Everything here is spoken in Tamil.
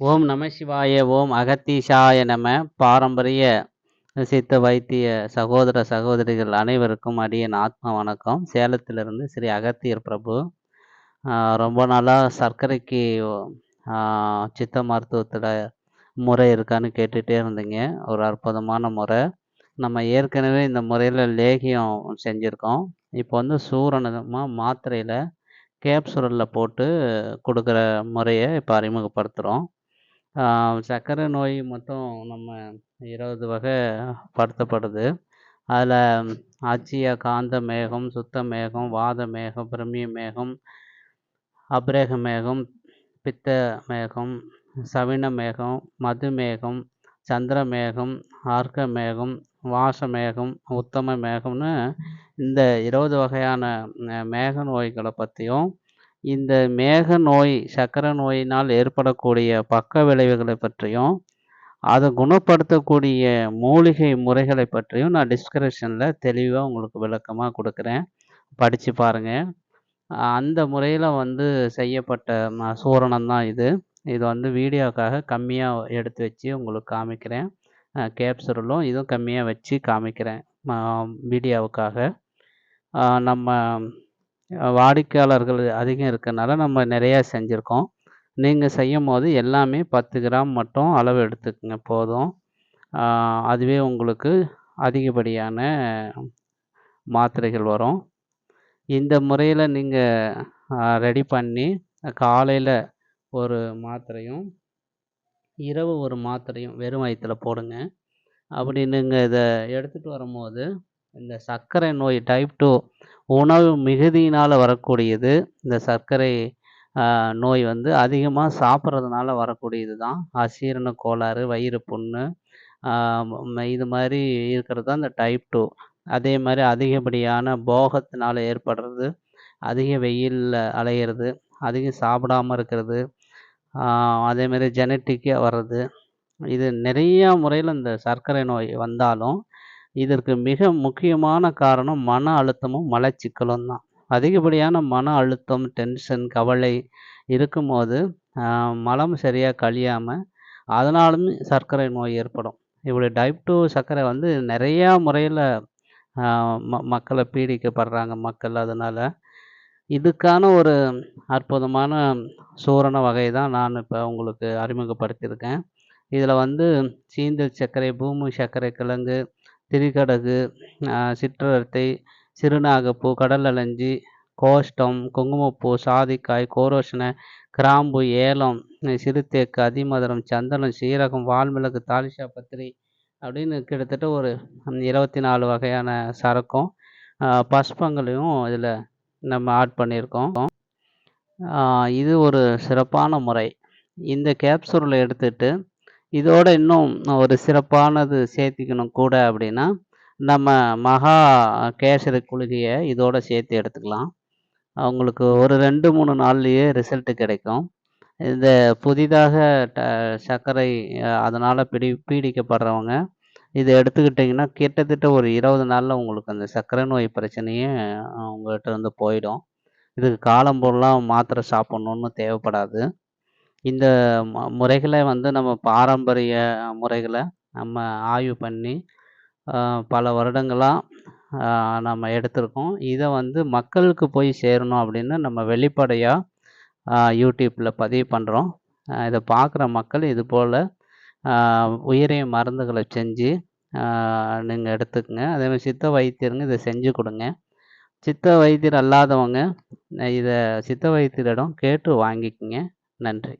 ஓம் நம சிவாய ஓம் அகத்தீஷாய நம. பாரம்பரிய சித்த வைத்திய சகோதர சகோதரிகள் அனைவருக்கும் அடியன் ஆத்மா வணக்கம். சேலத்திலிருந்து ஸ்ரீ அகத்தியர் பிரபு. ரொம்ப நாளாக சர்க்கரைக்கு சித்த மருத்துவத்தில் முறை இருக்கான்னு கேட்டுகிட்டே இருந்தீங்க. ஒரு அற்புதமான முறை. நம்ம ஏற்கனவே இந்த முறையில் லேகியம் செஞ்சுருக்கோம். இப்போ வந்து சூரணமாக மாத்திரையில் கேப்சூலில் போட்டு கொடுக்குற முறையை இப்போ அறிமுகப்படுத்துகிறோம் சர்க்கரை நோய் மொத்தம் நம்ம இருபது வகை படுத்தப்படுது. அதில் அச்சிய காந்த மேகம் சுத்த மேகம் வாத மேகம் பிரமிய மேகம் அபிரேக மேகம் பித்த மேகம் சவின மேகம் மது மேகம் சந்திர மேகம் ஆர்க்க மேகம் வாச மேகம் உத்தம மேகம்னு இந்த இருபது வகையான மேக நோய்களை பற்றியும் இந்த மேக நோய் சர்க்கரை நோயினால் ஏற்படக்கூடிய பக்க விளைவுகளை பற்றியும் அதை குணப்படுத்தக்கூடிய மூலிகை முறைகளை பற்றியும் நான் டிஸ்கிரிப்ஷனில் தெளிவாக உங்களுக்கு விளக்கமாக கொடுக்குறேன். படித்து பாருங்கள் அந்த முறையில் வந்து செய்யப்பட்ட சூரணம் தான் இது. இது வந்து வீடியோக்காக கம்மியாக எடுத்து வச்சு உங்களுக்கு காமிக்கிறேன். கேப்சூலும் இதுவும் கம்மியாக வச்சு காமிக்கிறேன். வீடியோவுக்காக. நம்ம வாடிக்கையாளர்கள் அதிகம் இருக்கனால நம்ம நிறையா செஞ்சுருக்கோம். நீங்கள் செய்யும் போது எல்லாமே பத்து கிராம் மட்டும் அளவு எடுத்துக்கங்க போதும். அதுவே உங்களுக்கு அதிகப்படியான மாத்திரைகள் வரும். இந்த முறையில் நீங்கள் ரெடி பண்ணி காலையில் ஒரு மாத்திரையும் இரவு ஒரு மாத்திரையும் வெறும் வயிற்றில் போடுங்க. அப்படி நீங்கள் இதை எடுத்துகிட்டு வரும்போது இந்த சர்க்கரை நோய் டைப் டூ உணவு மிகுதியினால் வரக்கூடியது. இந்த சர்க்கரை நோய் வந்து அதிகமாக சாப்பிட்றதுனால வரக்கூடியது தான் அசீரண கோளாறு வயிறு புண்ணு இது மாதிரி இருக்கிறது தான் இந்த டைப் டூ அதே மாதிரி அதிகப்படியான போகத்தினால் ஏற்படுறது அதிக வெயிலில் அலையிறது அதிகம் சாப்பிடாம இருக்கிறது அதேமாரி ஜெனட்டிக்காக வர்றது. இது நிறையா முறையில் இந்த சர்க்கரை நோய் வந்தாலும் இதற்கு மிக முக்கியமான காரணம் மன அழுத்தமும் மலச்சிக்கலும் தான். அதிகப்படியான மன அழுத்தம் டென்ஷன் கவலை இருக்கும்போது மலம் சரியாக கழியாமல் அதனாலும் சர்க்கரை நோய் ஏற்படும். இப்படி டைப் டூ சர்க்கரை வந்து நிறையா முறையில் ம மக்களை பீடிக்கப்படுறாங்க மக்கள். அதனால் இதுக்கான ஒரு அற்புதமான சூரண வகை தான் நான் இப்போ உங்களுக்கு அறிமுகப்படுத்தியிருக்கேன். இதில் வந்து சீந்தல் சர்க்கரை பூமி சர்க்கரை கிழங்கு திரிகடகு சிற்றரத்தை சிறுநாகப்பூ கடலலஞ்சி கோஷ்டம் குங்குமப்பூ சாதிக்காய் கோரோஷனை கிராம்பு ஏலம் சிறுத்தேக்கு அதிமதுரம் சந்தனம் சீரகம் வால்மிளகு தாலிஷா பத்திரி அப்படின்னு கிட்டத்தட்ட ஒரு இருபத்தி நாலு வகையான சரக்கும் பஸ்பங்களையும் இதில் நம்ம ஆட் பண்ணியிருக்கோம். இது ஒரு சிறப்பான முறை. இந்த கேப்சூலை எடுத்துகிட்டு இதோட இன்னும் ஒரு சிறப்பானது சேர்த்திக்கணும் கூட அப்படின்னா நம்ம மகா கேசரி குளிகையை இதோட சேர்த்து எடுத்துக்கலாம். அவங்களுக்கு ஒரு ரெண்டு மூணு நாள்லேயே ரிசல்ட்டு கிடைக்கும். இந்த புதிதாக ட சர்க்கரை அதனால் பிடி பீடிக்கப்படுறவங்க இதை எடுத்துக்கிட்டிங்கன்னா கிட்டத்தட்ட ஒரு இருபது நாளில் உங்களுக்கு அந்த சர்க்கரை நோய் பிரச்சனையே உங்கள்கிட்ட வந்து போயிடும். இதுக்கு காலம் மாத்திரை சாப்பிட்ணுன்னு தேவைப்படாது. இந்த முறைகளை வந்து நம்ம பாரம்பரிய முறைகளை நம்ம ஆய்வு பண்ணி பல வருடங்களாக நம்ம எடுத்திருக்கோம். இதை வந்து மக்களுக்கு போய் சேரணும் அப்படின்னு நம்ம வெளிப்படையாக யூடியூப்பில் பதிவு பண்ணுறோம் இதை பார்க்குற மக்கள் இது போல் உயிரிய மருந்துகளை செஞ்சு நீங்கள் எடுத்துக்கங்க. அதேமாதிரி சித்த வைத்தியருங்க இதை செஞ்சு கொடுங்க. சித்த வைத்தியர் அல்லாதவங்க இதை சித்த வைத்தியரிடம் கேட்டு வாங்கிக்கோங்க. நன்றி.